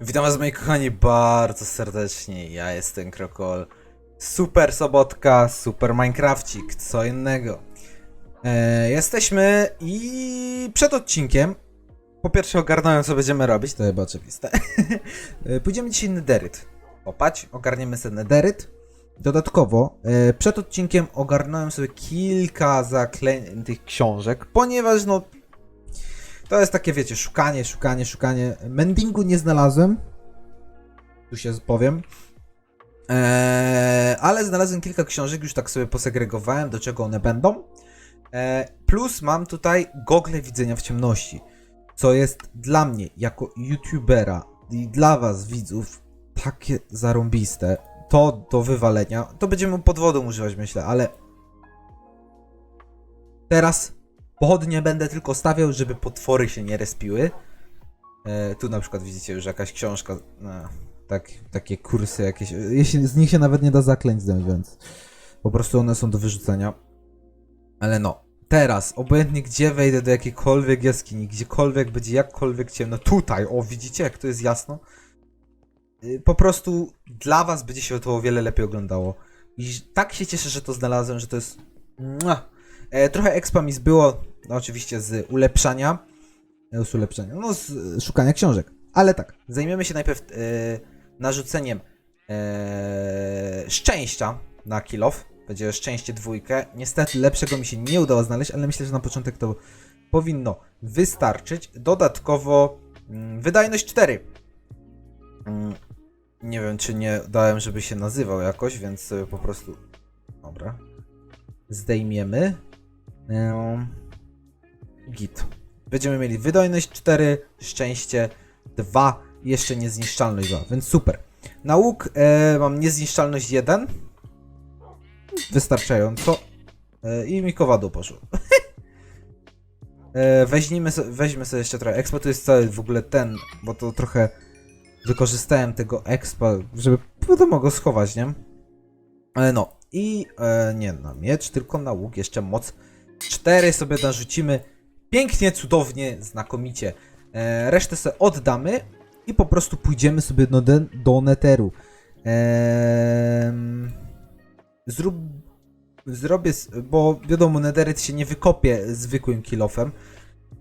Witam was moi kochani bardzo serdecznie, ja jestem Krokol. Super sobotka, super Minecrafcik, co innego. E, jesteśmy i przed odcinkiem, po pierwsze ogarnąłem co będziemy robić, to chyba oczywiste. E, Pójdziemy dzisiaj nederyt. Popać, ogarniemy sobie nederyt. Dodatkowo, e, przed odcinkiem ogarnąłem sobie kilka zaklętych książek, ponieważ no to jest takie, wiecie, szukanie, szukanie, szukanie. Mendingu nie znalazłem. Tu się powiem. Eee, ale znalazłem kilka książek, już tak sobie posegregowałem, do czego one będą. Eee, plus mam tutaj gogle widzenia w ciemności, co jest dla mnie, jako youtubera i dla was, widzów, takie zarąbiste. To do wywalenia. To będziemy pod wodą używać, myślę, ale teraz Pochodnie będę tylko stawiał, żeby potwory się nie respiły. E, tu na przykład widzicie już jakaś książka. E, tak, takie kursy jakieś. Jeśli, z nich się nawet nie da zaklęć zdjąć, więc po prostu one są do wyrzucenia. Ale no, teraz, obojętnie gdzie wejdę do jakiejkolwiek jaskini, gdziekolwiek będzie jakkolwiek ciemno, tutaj, o widzicie jak to jest jasno. Y, Po prostu dla was będzie się to o wiele lepiej oglądało. I tak się cieszę, że to znalazłem, że to jest. E, trochę expa mi zbyło, no oczywiście z ulepszania. e, Z ulepszania, no z e, szukania książek. Ale tak, zajmiemy się najpierw narzuceniem szczęścia na kill off. Będzie szczęście dwójkę. Niestety lepszego mi się nie udało znaleźć, ale myślę, że na początek to powinno wystarczyć. Dodatkowo mm, wydajność 4. Mm, nie wiem, czy nie dałem, żeby się nazywał jakoś, więc po prostu... Dobra. Zdejmiemy. Git. Będziemy mieli wydajność 4, szczęście 2, jeszcze niezniszczalność 2, więc super. Na łuk e, mam niezniszczalność 1. Wystarczająco. E, I mi kowadło poszło. e, weźmiemy, weźmy sobie jeszcze trochę expa, tu jest cały w ogóle ten, bo to trochę wykorzystałem tego expa, żeby wiadomo go schować, nie? Ale no, i e, nie na miecz, tylko na łuk jeszcze moc 4 sobie narzucimy. Pięknie, cudownie, znakomicie. E, resztę sobie oddamy i po prostu pójdziemy sobie do, do neteru. Ehm, zrób, zrobię, bo wiadomo, nederyt się nie wykopie zwykłym kilofem.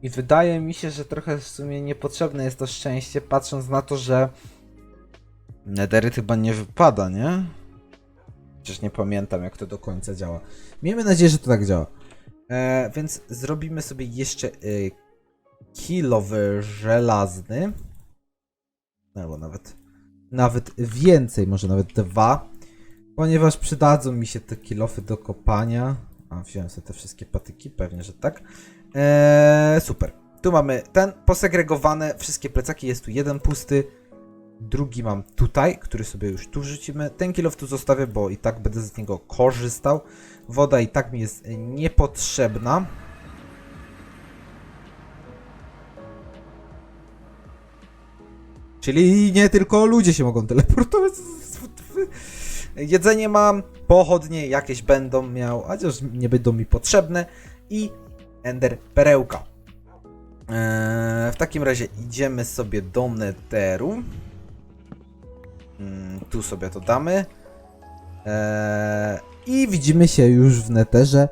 I wydaje mi się, że trochę w sumie niepotrzebne jest to szczęście, patrząc na to, że nederyt chyba nie wypada, nie? Przecież nie pamiętam, jak to do końca działa. Miejmy nadzieję, że to tak działa. E, więc zrobimy sobie jeszcze y, kilowy żelazny. Albo nawet, nawet więcej, może nawet dwa. Ponieważ przydadzą mi się te kilofy do kopania. A, wziąłem sobie te wszystkie patyki, pewnie, że tak. E, super. Tu mamy ten posegregowane, wszystkie plecaki. Jest tu jeden pusty. Drugi mam tutaj, który sobie już tu wrzucimy. Ten kilof tu zostawię, bo i tak będę z niego korzystał. Woda i tak mi jest niepotrzebna. Czyli nie tylko ludzie się mogą teleportować. Jedzenie mam, pochodnie jakieś będą miał, chociaż nie będą mi potrzebne. I Ender Perełka. Eee, w takim razie idziemy sobie do Netheru. Mm, tu sobie to damy. Eee, I widzimy się już w Netherze.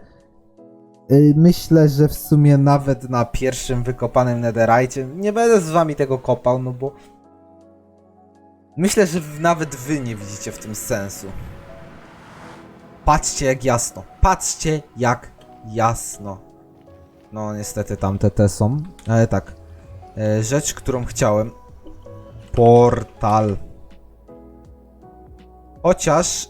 Yy, Myślę, że w sumie nawet na pierwszym wykopanym netherite nie będę z wami tego kopał, no bo myślę, że nawet wy nie widzicie w tym sensu. Patrzcie jak jasno. Patrzcie jak jasno. No niestety tamte te są, ale tak. E, rzecz, którą chciałem. Portal. Chociaż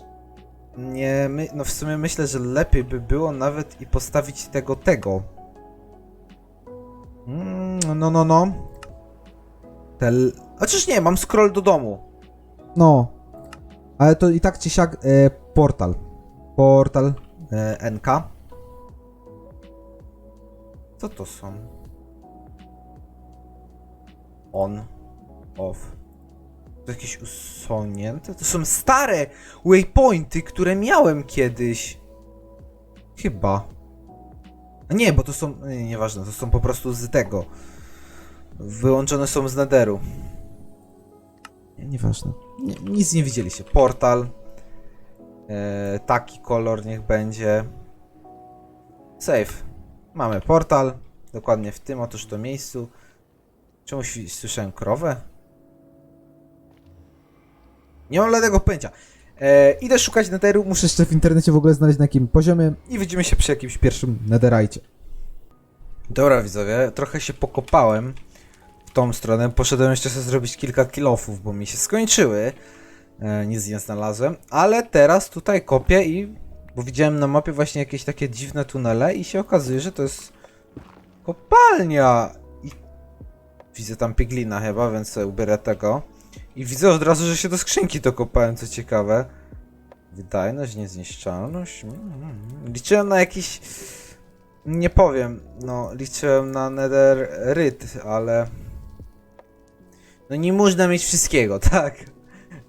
nie, my, no w sumie myślę, że lepiej by było nawet i postawić tego, tego. Mm, no, no, no. Tel... Chociaż nie, mam scroll do domu. No. Ale to i tak czy siak e, portal. Portal e, NK. Co to są? On. Off. Jakieś usunięte? To są stare waypointy, które miałem kiedyś. Chyba. Nie, bo to są. Nie, nieważne, to są po prostu z tego. Wyłączone są z nederu. Nie, nieważne. Nie, nic nie widzieliście. Portal. E, taki kolor niech będzie. Save. Mamy portal. Dokładnie w tym otóż to miejscu. Czemuś słyszałem krowę? Nie mam dlatego pojęcia. E, idę szukać netheru, muszę jeszcze w internecie w ogóle znaleźć na jakim poziomie i widzimy się przy jakimś pierwszym netherite. Dobra widzowie, trochę się pokopałem w tą stronę. Poszedłem jeszcze sobie zrobić kilka kilofów, bo mi się skończyły. E, nic nie znalazłem, ale teraz tutaj kopię i... Bo widziałem na mapie właśnie jakieś takie dziwne tunele i się okazuje, że to jest kopalnia. I widzę tam piglina chyba, więc sobie ubiorę tego. I widzę od razu, że się do skrzynki to kopałem, co ciekawe. Wydajność, niezniszczalność. Mm, Liczyłem na jakiś... Nie powiem, no liczyłem na netherryt, ale... No nie można mieć wszystkiego, tak?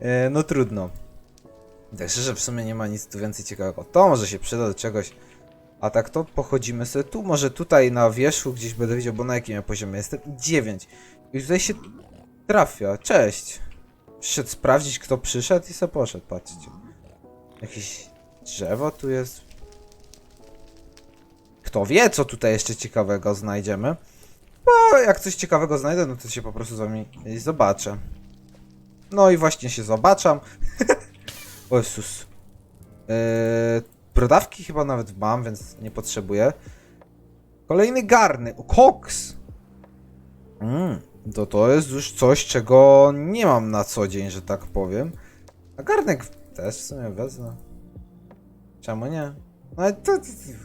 E, no trudno. Tak szczerze, w sumie nie ma nic tu więcej ciekawego. To może się przyda do czegoś. A tak to pochodzimy sobie tu, może tutaj na wierzchu gdzieś będę widział, bo na jakim ja poziomie jestem? 9. I tutaj się trafia. Cześć. Przyszedł sprawdzić, kto przyszedł i se poszedł, patrzcie. Jakieś drzewo tu jest. Kto wie, co tutaj jeszcze ciekawego znajdziemy. Bo jak coś ciekawego znajdę, no to się po prostu z wami zobaczę. No i właśnie się zobaczam. o Jezus. Yy, brodawki chyba nawet mam, więc nie potrzebuję. Kolejny garny. Koks! Mm, to to jest już coś, czego nie mam na co dzień, że tak powiem. A garnek też w sumie wezmę. Czemu nie? No ale to,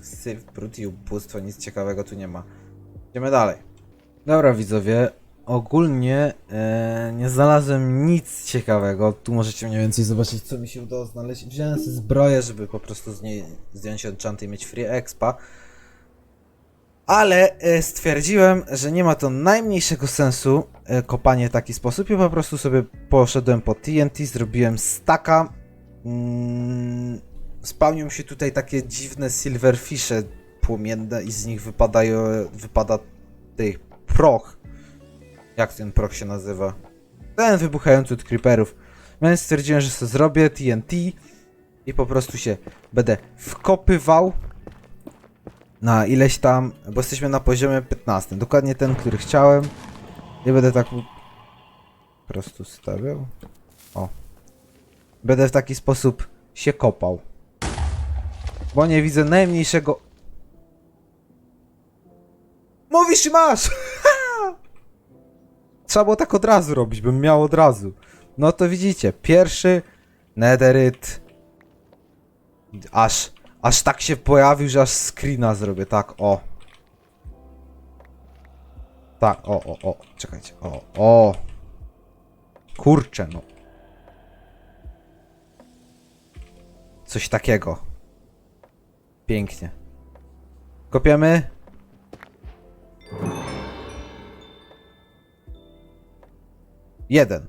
syf, brud i ubóstwo, nic ciekawego tu nie ma. Idziemy dalej. Dobra widzowie, ogólnie e, nie znalazłem nic ciekawego. Tu możecie mniej więcej zobaczyć co mi się udało znaleźć. Wziąłem sobie zbroję, żeby po prostu z niej zdjąć enchanty i mieć free expa. Ale e, stwierdziłem, że nie ma to najmniejszego sensu e, kopanie w taki sposób i po prostu sobie poszedłem po TNT, zrobiłem staka. Mm, spełnią się tutaj takie dziwne silverfishe płomienne i z nich wypadają, wypada tych proch. Jak ten proch się nazywa? Ten wybuchający od creeperów. Więc stwierdziłem, że sobie zrobię TNT i po prostu się będę wkopywał na ileś tam, bo jesteśmy na poziomie 15. Dokładnie ten, który chciałem. I będę tak po prostu stawiał. O. Będę w taki sposób się kopał. Bo nie widzę najmniejszego. Mówisz i masz! Trzeba było tak od razu robić, bym miał od razu. No to widzicie, pierwszy Netheryt. Aż, aż tak się pojawił, że aż screena zrobię, tak, o. Tak, o, o, o, czekajcie, o, o. Kurczę, no. Coś takiego. Pięknie. Kopiemy. Jeden.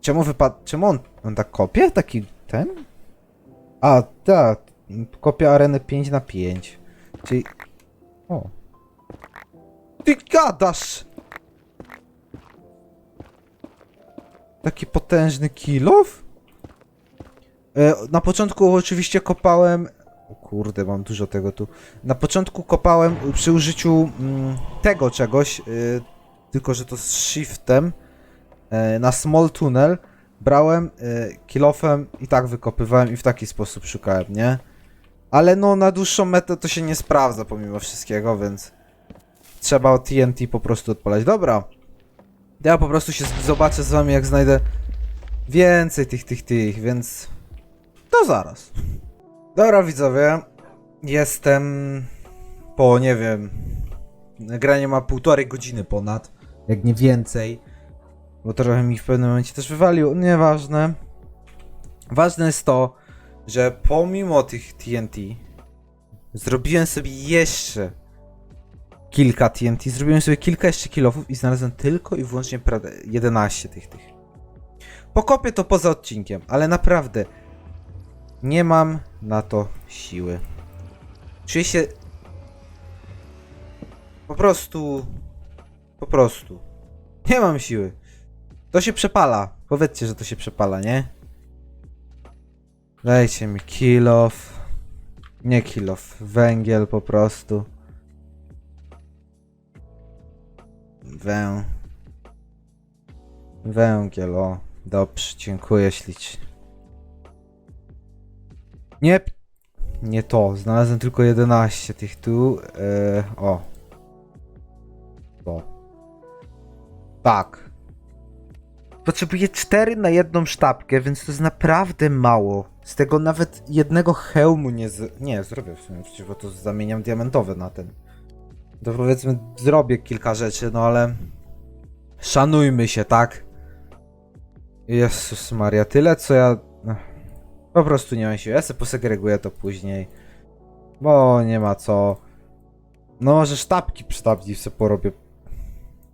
Czemu wypadł. Czemu on, on tak kopie? Taki ten? A, tak. Kopia arenę 5 na 5. Czyli. O. Ty gadasz! Taki potężny kilof? E, na początku oczywiście kopałem. O kurde, mam dużo tego tu. Na początku kopałem przy użyciu mm, tego czegoś, y, tylko że to z shiftem e, na small tunnel brałem y, kilofem i tak wykopywałem i w taki sposób szukałem, nie? Ale no na dłuższą metę to się nie sprawdza pomimo wszystkiego, więc trzeba TNT po prostu odpalać. Dobra. Ja po prostu się zobaczę z wami jak znajdę więcej tych, tych, tych, więc to zaraz. Dobra widzowie, jestem po nie wiem, nagranie ma półtorej godziny ponad, jak nie więcej, bo trochę mi w pewnym momencie też wywalił, nieważne. Ważne jest to, że pomimo tych TNT zrobiłem sobie jeszcze kilka TNT, zrobiłem sobie kilka jeszcze kilofów i znalazłem tylko i wyłącznie pra- 11 tych tych. Pokopię to poza odcinkiem, ale naprawdę nie mam na to siły. Czuję się po prostu po prostu nie mam siły. To się przepala. Powiedzcie, że to się przepala, nie? Dajcie mi kilof. Nie kilof, węgiel po prostu. Wę. Węgiel, o. Dobrze, dziękuję ślicznie. Nie. Nie to, znalazłem tylko 11 tych tu. E, o. To. Tak. Potrzebuję 4 na jedną sztabkę, więc to jest naprawdę mało. Z tego nawet jednego hełmu nie z... Nie, zrobię w sumie, przecież bo to zamieniam diamentowy na ten. To powiedzmy, zrobię kilka rzeczy, no ale... Szanujmy się, tak? Jezus Maria, tyle co ja... Ech, Po prostu nie mam siły, ja sobie posegreguję to później. Bo nie ma co... No może sztabki sztabki sobie porobię.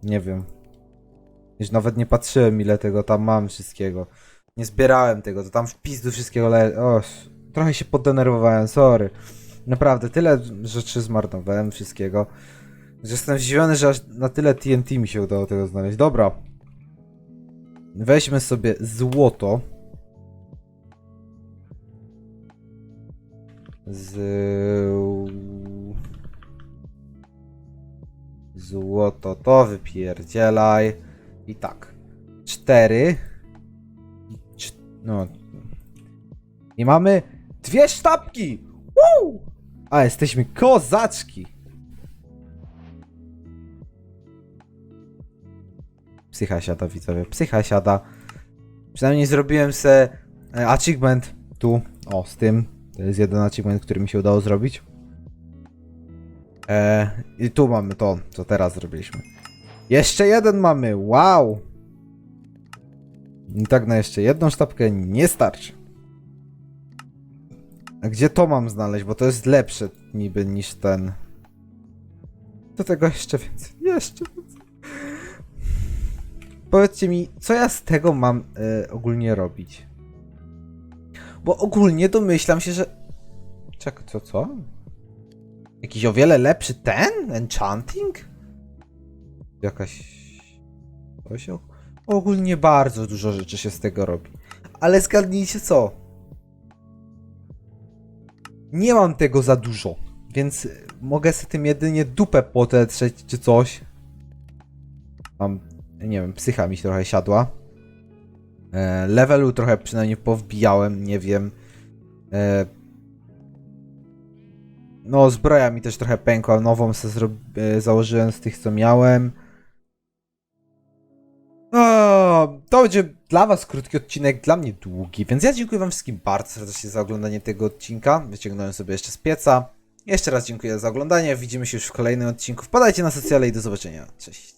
Nie wiem. Już nawet nie patrzyłem ile tego tam mam wszystkiego. Nie zbierałem tego, to tam w pizdu wszystkiego le... Trochę się poddenerwowałem, sorry. Naprawdę, tyle rzeczy zmarnowałem wszystkiego. Że jestem zdziwiony, że aż na tyle TNT mi się udało tego znaleźć. Dobra. Weźmy sobie złoto. Z... Złoto to wypierdzielaj. I tak. Cztery. Cz- No. I mamy dwie sztabki! Woo! A, jesteśmy kozaczki! Psycha siada, widzowie. Psycha siada. Przynajmniej zrobiłem se e, achievement tu. O, z tym. To jest jeden achievement, który mi się udało zrobić. E, I tu mamy to, co teraz zrobiliśmy. Jeszcze jeden mamy, wow! I tak na jeszcze jedną sztabkę nie starczy. A gdzie to mam znaleźć? Bo to jest lepsze niby niż ten. Do tego jeszcze więcej. Jeszcze więcej. Powiedzcie mi, co ja z tego mam e, ogólnie robić? Bo ogólnie domyślam się, że. Czekaj, co, co? Jakiś o wiele lepszy ten? Enchanting? Jakaś. Coś. Ogólnie bardzo dużo rzeczy się z tego robi. Ale zgadnijcie co? Nie mam tego za dużo, więc mogę sobie tym jedynie dupę potetrzeć czy coś. Mam, nie wiem, psycha mi się trochę siadła. E, levelu trochę przynajmniej powbijałem, nie wiem. E, no, zbroja mi też trochę pękła, nową sobie założyłem z tych, co miałem. O, to będzie dla was krótki odcinek, dla mnie długi, więc ja dziękuję wam wszystkim bardzo serdecznie za oglądanie tego odcinka. Wyciągnąłem sobie jeszcze z pieca. Jeszcze raz dziękuję za oglądanie, widzimy się już w kolejnym odcinku. Wpadajcie na socjale i do zobaczenia. Cześć.